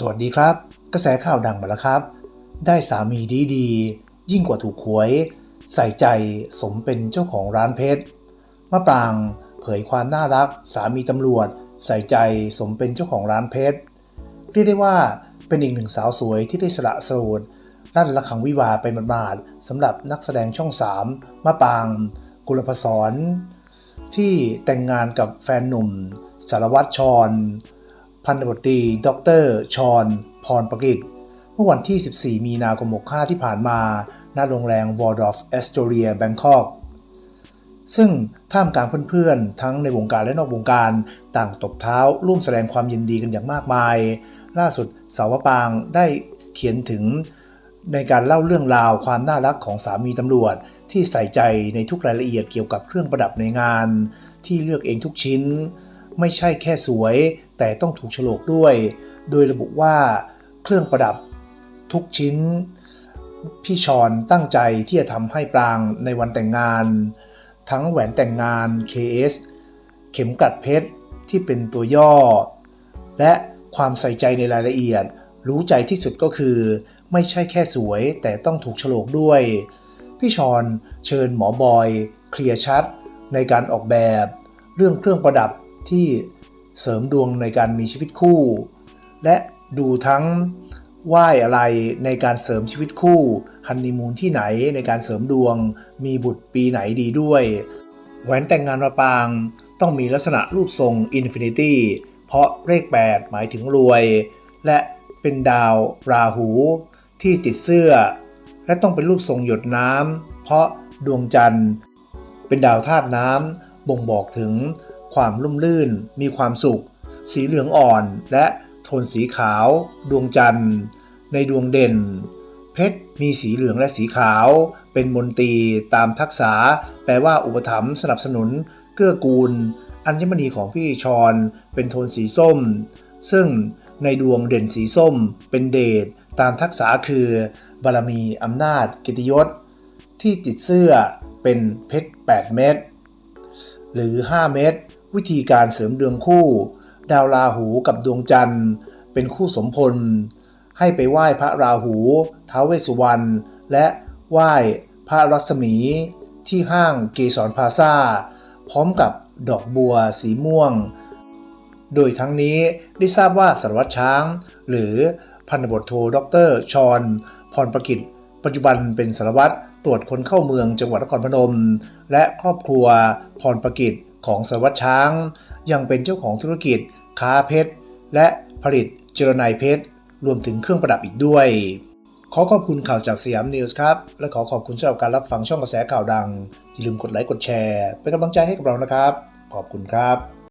สวัสดีครับ กระแสข่าวดังมาแล้วครับ ได้สามีดีดีๆยิ่งกว่าถูกหวย ใส่ใจสมเป็นเจ้าของร้านเพชรมะปรางเผยความน่ารัก สามีตำรวจ ใส่ใจสมเป็นเจ้าของร้านเพชรเรียกได้ว่าเป็นอีกหนึ่งสาวสวยที่ได้สละโสดลั่นระฆังวิวาไปมาดๆสำหรับนักแสดงช่อง3มะปราง กุลพศรที่แต่งงานกับแฟนหนุ่ม สารวัตรชร พันตำรวจตรีดอกเตอรชอนพรประกิตเมื่อวันที่ 14 มีนาคม65ที่ผ่านมาณโรงแรมวอร์ดอฟแอสโตเรียแบงคอกซึ่งท่ามกลางเพื่อนๆ ทั้งในวงการและนอกวงการต่างตบเท้าร่วมแสดงความยินดีกันอย่างมากมาย ล่าสุดสาวปางได้เขียนถึงในการเล่าเรื่องราวความน่ารักของสามีตำรวจ ที่ใส่ใจในทุกรายละเอียดเกี่ยวกับเครื่องประดับในงาน ที่เลือกเองทุกชิ้น ไม่ใช่แค่สวย แต่ต้องถูกฉลกด้วย โดยระบุว่าเครื่องประดับทุกชิ้น พี่ชอนตั้งใจที่จะทำให้ปรางในวันแต่งงาน ทั้งแหวนแต่งงาน KS เข็มกลัดเพชรที่เป็นตัวย่อ และความใส่ใจในรายละเอียด รู้ใจที่สุดก็คือ ไม่ใช่แค่สวย แต่ต้องถูกฉลกด้วย พี่ชอนเชิญหมอบอย เคลียร์ชัด ในการออกแบบ เรื่องเครื่องประดับ ที่เสริมดวงในการมีชีวิตคู่ และดูทั้งไหว้อะไรในการเสริมชีวิตคู่ฮันนีมูนที่ไหนในการเสริมดวง มีบุตรปีไหนดีด้วย แหวนแต่งงานระปางต้องมีลักษณะรูปทรงอินฟินิตี้เพราะเลข 8 หมายถึงรวย และเป็นดาวราหูที่ติดเสื้อ และต้องเป็นรูปทรงหยดน้ำเพราะดวงจันทร์ เป็นดาวธาตุน้ำบ่งบอกถึง ความลุ่มลื่น มีความสุข สีเหลืองอ่อน และโทนสีขาว ดวงจันทร์ ในดวงเด่น เพชรมีสีเหลืองและสีขาว เป็นมนตรีตามทักษะแปลว่าอุปถัมภ์สนับสนุน เกื้อกูล อัญมณีของพี่ชอนเป็นโทนสีส้ม ซึ่งในดวงเด่นสีส้ม เป็นเดชตามทักษะคือบารมีอำนาจกิติยศ ที่ติดเสื้อเป็นเพชร 8 เม็ด หรือ 5 เม็ดวิธีการเสริมดวงคู่ ดาวราหูกับดวงจันทร์ เป็นคู่สมพล ให้ไปไหว้พระราหูท้าวเวสสุวรรณและไหว้พระรัศมี ที่ห้างเกสรพาซาพร้อมกับดอกบัวสีม่วง โดยทั้งนี้ได้ทราบว่าสารวัตรช้าง หรือพันตำรวจโทดรชอนพรประกิตปัจจุบันเป็นสารวัตร ตรวจคนเข้าเมืองจังหวัดนครพนม และครอบครัวพรประกิตของสารวัตรช้าง ยังเป็นเจ้าของธุรกิจ ค้าเพชร และผลิตเจรไนเพชร รวมถึงเครื่องประดับอีกด้วย ขอขอบคุณข่าวจากสยามนิวส์ครับ และขอขอบคุณสำหรับการรับฟังช่องกระแสข่าวดัง อย่าลืมกดไลค์กดแชร์ เป็นกำลังใจให้กับเรานะครับ ขอบคุณครับ